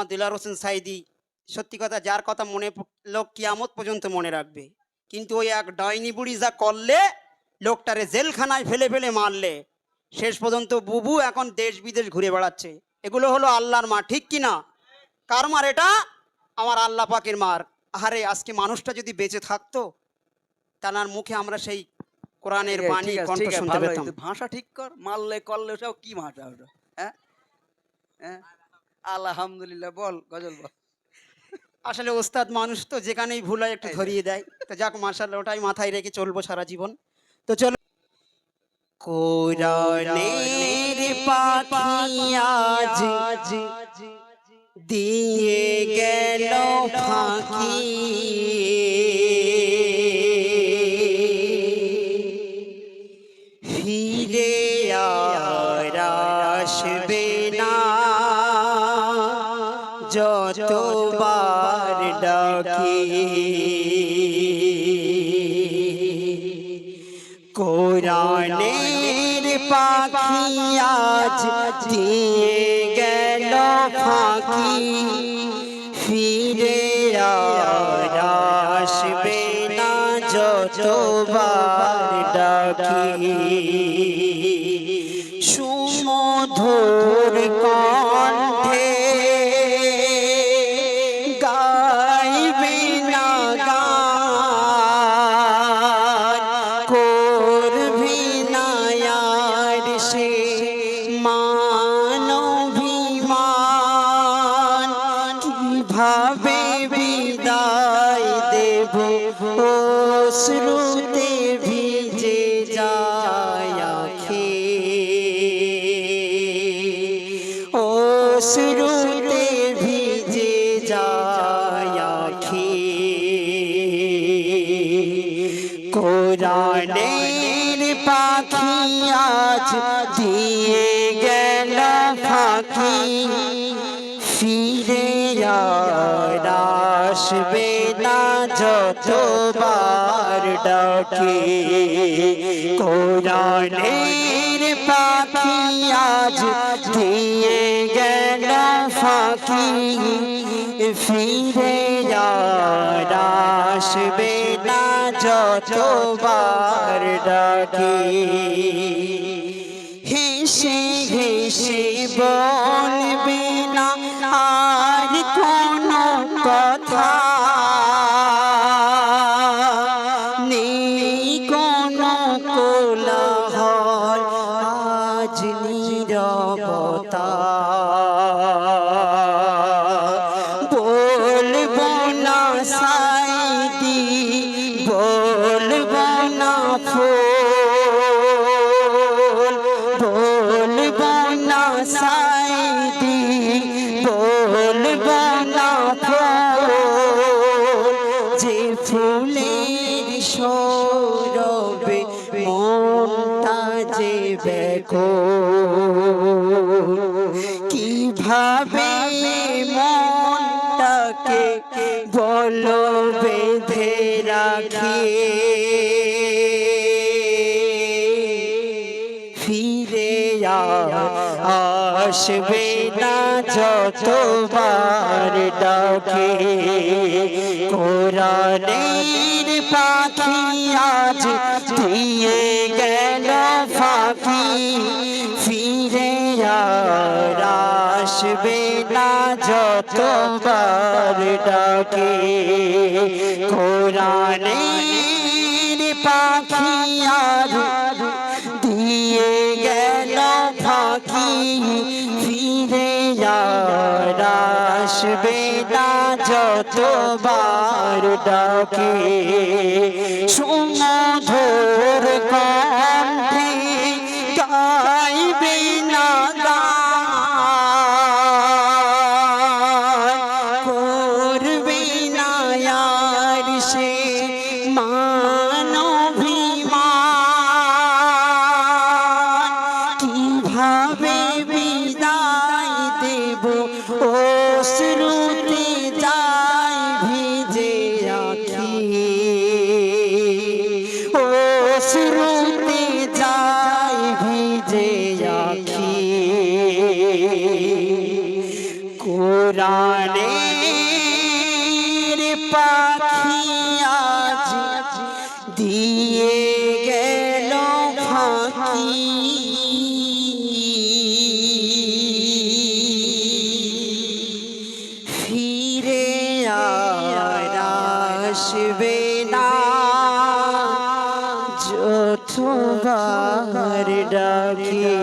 আল্লামা দিলার হোসেন সাইদি। সত্যি কথা যার কথা মনে লোক কিয়ামত পর্যন্ত মনে রাখবে। কিন্তু ওই এক ডাইনি বুড়ি যা করলে লোকটারে জেলখানায় ফেলে ফেলে মারলে শেষ পর্যন্ত বুবু এখন দেশ বিদেশ ঘুরে বেড়াচ্ছে। এগুলো হলো আল্লাহর মা ঠিক কি না? কার মার এটা? আমার আল্লাহ পাকের মার। আরে আজকে মানুষটা যদি বেঁচে থাকতো তার মুখে আমরা সেই কোরআনের বাণী কণ্ঠ শুনতে পেতাম। ভাষা ঠিক কর মারলে করলে ওসব কি ভাষা ওটা হ্যাঁ? হ্যাঁ? আলহামদুলিল্লাহ বল গজল বল। আসলে ওস্তাদ মানুষ তো যেখানেই ভুল হয় একটু ধরিয়ে দেয়। তো যাক মার্শাল ওটাই মাথায় রেখে চলবো সারা জীবন। তো চলো। দিয়ে গেল ফাঁকি। ডাকি। কোরআনের পাখি আজ দিয়ে গেল ফাঁকি। ফিরে আসবে না যতবার ডাকি। সুমধুর কীভাবে বিদায় দেব। শ্রুতে ভিজে যায় আখি। ও শ্রুতে ভিজে যায় আখি। কোরআনের পাখি আজ দিয়ে গেল ফাঁকি। ফিরে আসবে না যতবার ডাকে। কোরআনের পাখি আজ দিয়ে গেল ফাঁকি। ফিরে আসবে না যতবার ডাকে। হেসে হেসে বলবে না আর কোনো কথা নেই কোনো কোলাহল আজ নীরবতা। বলব না সাইদি বলব না ফুল ব্যাকুল কীভাবে মনটাকে বলো বেঁধে রাখি? ফিরে আসবে না যতবার ডাকে। কোরআনের পাখি আজ দিয়ে গেল ফাঁকি ফিরে আর আসবে না যতবার ডাকে। কোরআনের পাখি আজ দিয়ে গেল ফাঁকি ফিরে আর আসবে না যতবার ডাকে। সুমধুর কণ্ঠে গাইবে না ভিজে আখি পাখি আজ দিয়ে গেল ফাঁকি। ফিরে আসবে না। যতবার ডাকে